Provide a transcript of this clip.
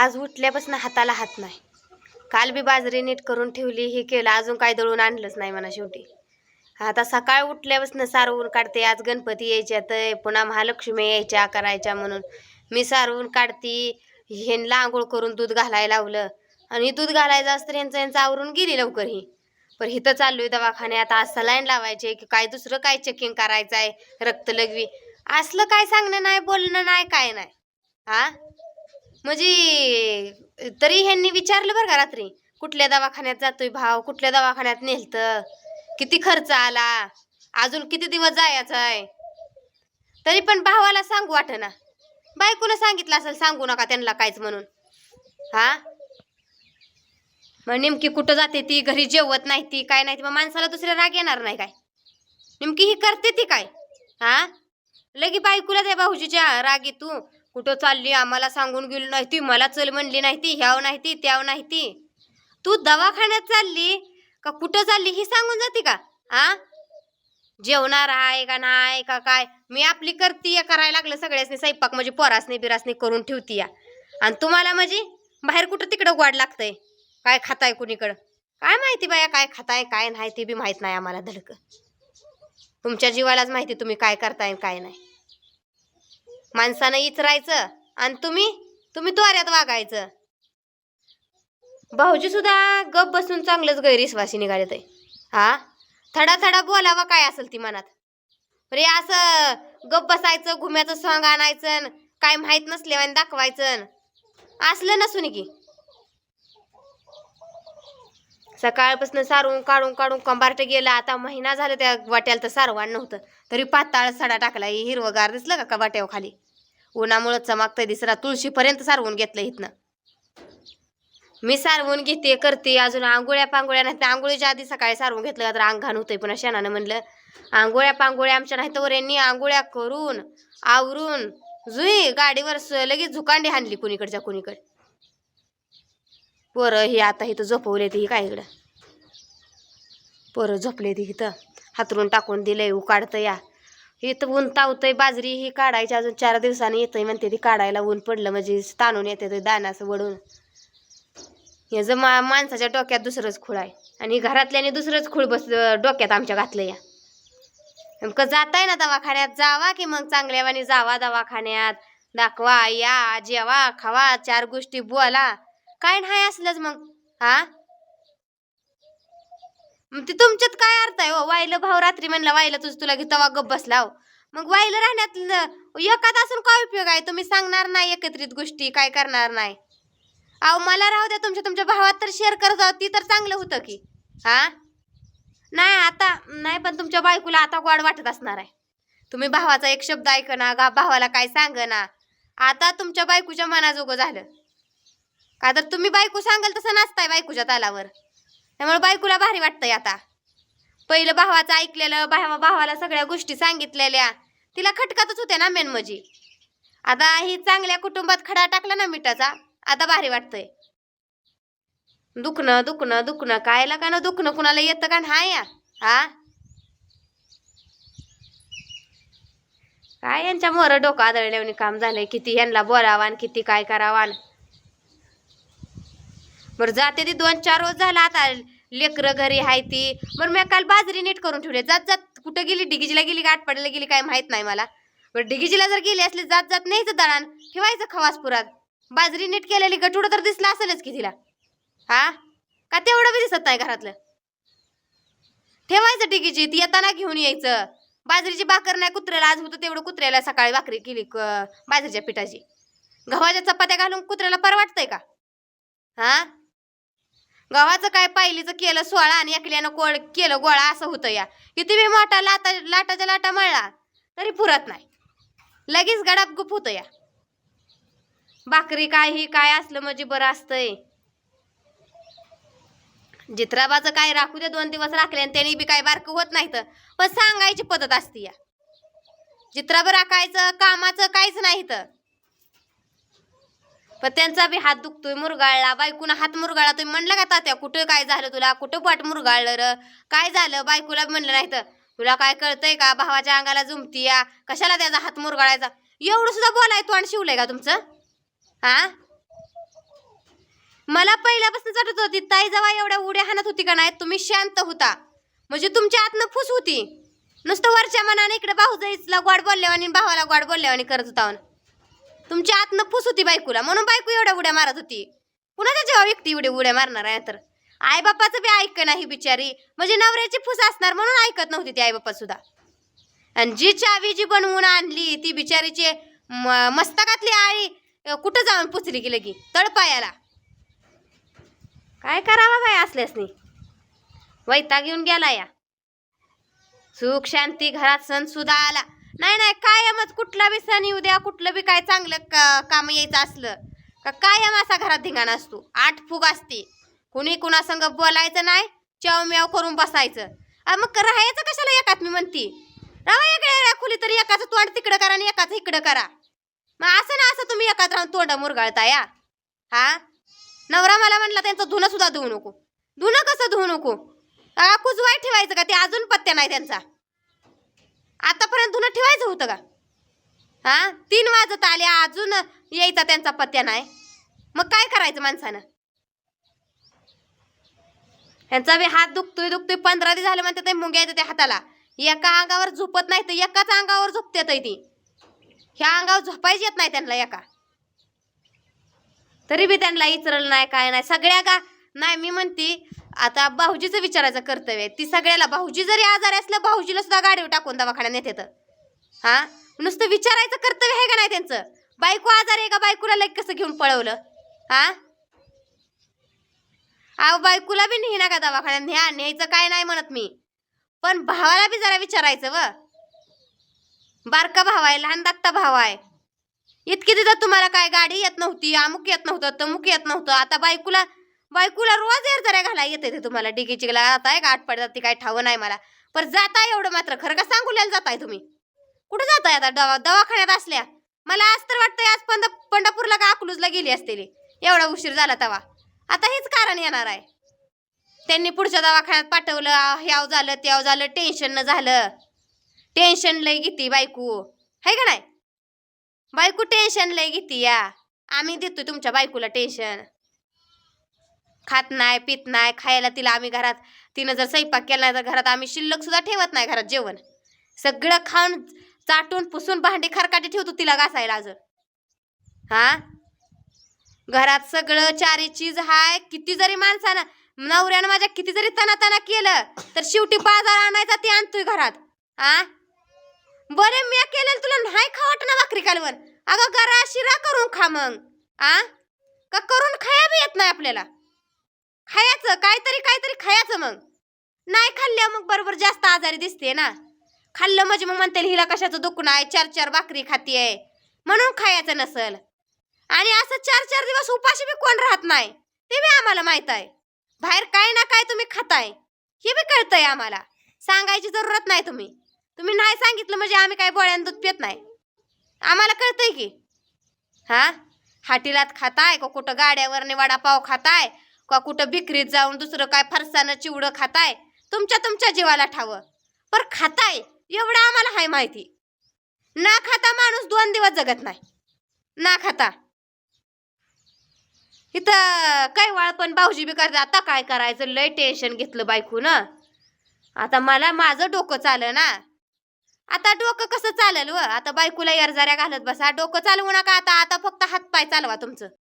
आज उठल्यापासून हाताला हात नाही. काल बी बाजरी नीट करून ठेवली हे केलं अजून काय दळून आणलंच नाही म्हणा शेवटी. आता सकाळ उठल्यापासून सारवून काढते आज गणपती यायच्या तर पुन्हा महालक्ष्मी यायच्या करायच्या म्हणून. मी सारवून काढती ह्यांना आंघोळ करून दूध घालायला लावलं. आणि दूध घालायचं असतं यांचं यांचं आवरून गेली लवकर ही. पण हिथं चाललोय दवाखान्यात आज सलाईन लावायचे की काय दुसरं काय चेकिंग करायचं आहे रक्त लगवी असलं काय सांगणं नाही बोलणं नाही काय नाही. हा म्हणजे तरी ह्यांनी विचारलं बरं का रात्री कुठल्या दवाखान्यात जातोय भाव कुठल्या दवाखान्यात नेलतं किती खर्च आला अजून किती दिवस जायचं आहे? तरी पण भावाला सांगू वाटना. बायकोला सांगितलं असेल सांगू नका त्यांना काहीच म्हणून. हा? मग नेमकी कुठं जाते ती? घरी जेवत नाही ती काय नाही ती? मग माणसाला दुसऱ्या राग येणार नाही काय? नेमकी ही करते ती काय? हा? लगी बायकोला त्या भाऊजीच्या राग तू. कुठं चालली आम्हाला सांगून गेली नाही ती मला चल म्हणली नाही ती ह्याव नाही ती त्याव नाही ती तू दवाखान्यात चालली का कुठं चालली ही सांगून जाते का? आ? जेवणार आहे का नाही का काय? मी आपली करतीय करायला लागलं सगळ्यासनी स्वयंपाक म्हणजे पोरासनी बिरासनी करून ठेवती या. आणि तुम्हाला म्हणजे बाहेर कुठं तिकडं गोड लागतंय? काय खाताय कुणीकडं? काय माहिती बाया काय खाताय काय नाही ते बी माहीत नाही आम्हाला धडकं. तुमच्या जीवालाच माहिती तुम्ही काय करताय काय नाही. माणसानं इचरायचं आणि तुम्ही तुम्ही त्वाऱ्यात वागायचं. भाऊजी सुद्धा गप बसून चांगलंच गैरविश्वासी निघाले ते. हा? थडा थडा बोलावा काय असेल ती मनात? रे असं गप बसायचं घुम्याचं सॉंग आणायचं काय माहीत नसले दाखवायचं असलं नसून की. सकाळपासून सारून काढून काढून कंबारट गेलं. आता महिना झाला त्या वाट्याला तर सारवण नव्हतं. तरी पाताळ सडा टाकला. हे हिरवगार दिसलं का का वाट्यावर खाली? उन्हामुळं चमागतं दिसरा तुळशीपर्यंत सारवून घेतलं इथनं. मी सारवून घेते करते. अजून आंघोळ्या पांगोळ्या नाही आंघोळीच्या आधी सकाळी सारवून घेतलं का तर अंग घाण होतंय पुन्हा शेणानं म्हणलं. आंघोळ्या पांगोळ्या आमच्या नाही तर यांनी आंघोळ्या करून आवरून जुई गाडीवर स- लगेच झुकांडी हाणली कुणीकडच्या कुणीकडे. पोरं ही आता इथं झोपवले ती काय इकडं? पोरं झोपले ती इथं. हातरून टाकून दिलंय उकाडतं या. इथं ऊन तावतंय बाजरी ही काढायची अजून चार दिवसांनी येतंय म्हणते ती काढायला. ऊन पडलं म्हणजे ताणून येते ते दानाचं असं वडून. हे जर मा माणसाच्या डोक्यात दुसरंच खूळ आहे. आणि घरातल्याने दुसरंच खूळ बस डोक्यात आमच्या घातलं या. नेमकं जाताय ना दवाखान्यात जावा की मग चांगल्यावानी जावा दवाखान्यात. दाखवा या जेवा खावा चार गोष्टी बोला. काय नाही असलंच मग हा? मग ते तुमच्यात काय अर्थ आहे हो? वाईलं भाऊ रात्री म्हणला वाईला तुझ तुला घेतवा गप बसला हो. मग वाईलं राहण्यात एखादा एकात असून काय उपयोग आहे? तुम्ही सांगणार नाही एकत्रित गोष्टी काय करणार नाही. अहो मला राहू द्या तुमच्या तुमच्या भावात तर शेअर करत आहोत ती तर चांगलं होतं की. हा? नाही आता नाही पण तुमच्या बायकोला आता गोड वाटत असणार आहे. तुम्ही भावाचा एक शब्द ऐकना गा भावाला काय सांगना. आता तुमच्या बायकोच्या मनाजोगं झालं. का तर तुम्ही बायको सांगाल तसं नाचताय बायकोच्या तालावर. त्यामुळे बायकोला भारी वाटतंय आता. पहिलं भावाचं ऐकलेलं भावा भावाला सगळ्या गोष्टी सांगितलेल्या. तिला खटकातच होत्या ना मेन मजी. आता ही चांगल्या कुटुंबात खडा टाकला ना मिठाचा आता भारी वाटतंय. दुखणं दुखणं दुखणं. काय लागा ना दुखणं? कुणाला येतं का ना? या. हा? काय यांच्या मोर डोकं आदळल्याने काम झालंय? किती यांना बोलावा आणि किती काय करावा बरं जाते ती दोन चार रोज झाला आता. लेकरं घरी आहे ती. बरं मी काल बाजरी नीट करून ठेवली. जात जात कुठं गेली? डिगीजीला गेली का? आटपाडीला गेली काय माहीत नाही मला. बरं डिगीजीला जर गेली असली जात जात न्यायचं दळण. ठेवायचं खवासपुरात. बाजरी नीट केलेली गटुडं तर दिसलं असेलच की तिला. हा? का तेवढं बी दिसत नाही घरातलं? ठेवायचं डिगीची ती येताना घेऊन यायचं. बाजरीची भाकर नाही कुत्र्याला आज होतं तेवढं कुत्र्याला सकाळी भाकरी केली क- बाजरीच्या पिठाची. गव्हाच्या चपात्या घालून कुत्र्याला परवाटतंय का? हा? गव्हाचं काय पाहिलीचं केलं सोळा आणि एकल्यानं कोळ केलं गोळा असं होतं या. किती बी मोठा लाटा लाटाच्या लाटा मळला तरी पुरत नाही. लगेच गडाप गुप होतं या. भाकरी काय ही काय असलं म्हणजे बरं असतंय. जित्राबाचं काय राखू दे दोन दिवस राखले आणि त्यांनी बी काय बारकं होत नाही तर. पण सांगायची पद्धत असते या. जित्राबा राखायचं कामाचं काहीच नाही तर. पण त्यांचा बी हात दुखतोय मुरगाळला. बायकोनं हात मुरगाळला तुम्ही म्हणलं का तात्या कुठं काय झालं तुला? कुठं पाठ मुरगाळलं र? काय झालं? बायकोला म्हणलं नाही तर. तुला काय कळतंय का? भावाच्या अंगाला जुमती या कशाला त्याचा हात मुरगाळायचा? एवढं सुद्धा बोलाय तोंड शिवलंय का तुमचं? हा मला पहिल्यापासून चटत होती ताई जेव्हा एवढ्या उड्या हाणत होती का नाही? तुम्ही शांत होता. म्हणजे तुमच्या आतनं फुस होती. नुसतं वरच्या मनाने इकडे भाऊजाईला गोड बोलल्यावानी आणि भावाला गोड बोलल्यावानी करत होता तुमच्या आतनं फुस होती बायकोला म्हणून बायको एवढ्या उड्या मारत होती. पुन्हा जेव्हा व्यक्ती एवढे उड्या मारणार आहे तर? आई बापाचं बी ऐक नाही बिचारी. म्हणजे नवऱ्याची फुस असणार म्हणून ऐकत नव्हती ती आई बापा सुद्धा. आणि जी चावी जी बनवून आणली ती बिचारीची म- मस्तकातली आळी कुठं जाऊन पुचली की लगी? तळपायाला. काय करावा काय असल्यास नाही वैताग घेऊन गेला या. सुख शांती घरात सण सुद्धा आला. नाही नाही कायमच कुठला बी सण येऊ द्या कुठलं बी काय चांगलं का- काम यायचं असलं का कायम असा घरात धिंगाणा असतो. आठ फुग असते. कुणी कुणासंग बोलायचं नाही च्यावम्याव करून बसायचं. मग राहायचं कशाला एकात मी म्हणती? राहा वेगळ्या खुली खोली तरी एकाचं तोंड तिकडं करा आणि एकाचं इकडं करा. मग असं ना असं तुम्ही एकाच राहून तोंड मुरगाळता या. हा? नवरा मला म्हणला त्यांचं धुणं सुद्धा धुवू नको. धुणं कसं धुवू नको? कुजवाय ठेवायचं का? ते अजून पत्त्या नाही त्यांचा. आतापर्यंत तुला ठेवायचं होतं का? हा? तीन वाजत आले अजून यायचा त्यांचा पत्त्या नाही. मग काय करायचं माणसानं? ह्यांचा बी हात दुखतोय दुखतोय. पंधरा दिवस झाले म्हणते मुंग्या येते त्या हाताला. एका अंगावर झोपत नाही तर एकाच अंगावर झोपते ती. ह्या अंगावर झोपायची येत नाही त्यांना एका. तरी बी त्यांना इचरल नाही काय नाही. सगळ्या का नाही मी म्हणते आता भाऊजीचं विचारायचं कर्तव्य आहे. ती सगळ्याला भाऊजी जरी आजारी असलं भाऊजीला सुद्धा गाडीवर टाकून दवाखान्यात येतं. तर हां? नुसतं विचारायचं कर्तव्य आहे का नाही त्यांचं? बायको आजारी आहे का? बायकोला लग कसं घेऊन पळवलं? हां? अहो बायकोला बी नेही ना का दवाखान्यात न्या. न्यायचं काय नाही म्हणत मी. पण भावाला बी जरा विचारायचं व. बारका भाव आहे लहान धाकटा भाव आहे. इतकी तिथं तुम्हाला काय गाडी येत नव्हती अमुक येत नव्हतं तमुक येत नव्हतं. आता बायकोला बायकोला रोज येरदऱ्या घालायला घाला येते ते तुम्हाला डिगीची गेला जाताय आठ पडतात ती काय ठावं नाही मला. पर जाताय एवढं मात्र. खरं का सांगूल्याला जाताय तुम्ही? कुठं जाताय आता? दवा दवाखान्यात असल्या. मला आज तर वाटतंय आज पंढ पंढरपूरला का अकलूजला गेली असतेली एवढा उशीर झाला तवा. आता हेच कारण येणार आहे. त्यांनी पुढच्या दवाखान्यात पाठवलं ह्याव झालं त्याव झालं टेन्शन न झालं. टेन्शन लय घेते बायको. है का नाही? बायको टेन्शन लय घेते या. आम्ही देतोय तुमच्या बायकोला टेन्शन. खात नाही पित नाही खायला तिला आम्ही घरात तिनं जर स्वयंपाक केला नाही तर घरात आम्ही शिल्लक सुद्धा ठेवत नाही घरात जेवण. सगळं खाऊन चाटून पुसून भांडी खरकाटी ठेवतो तिला घासायला अजून. हा? घरात सगळं चारी चीज हाय किती जरी माणसानं नवऱ्यानं माझ्या किती जरी तना केलं तर शेवटी बाजार आणायचा ते आणतोय घरात. आ? बरे मी केलेलं तुला नाही खावट ना भाकरी कालवण? अगं गरा शिरा करून खा मग. आ? का करून खाया बी येत नाही आपल्याला? खायचं काहीतरी काहीतरी खायचं मग. नाही खाल्लं मग बरोबर जास्त आजारी दिसते ना. खाल्लं म्हणजे मग म्हणते हिला कशाचं दुखणं आहे? चार चार भाकरी खातीये. म्हणून खायचं नसल. आणि असं चार चार दिवस उपाशी बी कोण राहत नाही? ते बी आम्हाला माहीत आहे. बाहेर काय ना काय तुम्ही खाताय. हे बी कळतंय आम्हाला. सांगायची जरूरत नाही तुम्ही. तुम्ही नाही सांगितलं म्हणजे आम्ही काय बोळ्यान दूध पित नाही. आम्हाला कळतंय की. हा? हाटीलात खाताय का कुठं गाड्यावरने वडापाव खाताय? का कुठं बिक्रीत जाऊन दुसरं काय फरसानं चिवडं खाताय? तुमच्या तुमच्या जीवाला ठावं. पर खाताय? एवढं आम्हाला हाय माहिती. ना खाता माणूस दोन दिवस जगत नाही. ना खाता. इथं काय वाळ पण भाऊजी बी करते आता काय करायचं? लय टेन्शन घेतलं बायकून आता मला माझं डोकं चालं ना. आता डोकं कसं चालेल व आता बायकोला यरजाऱ्या घालत बसा. डोकं चालवू नका. आता आता फक्त हातपाय चालवा तुमचं.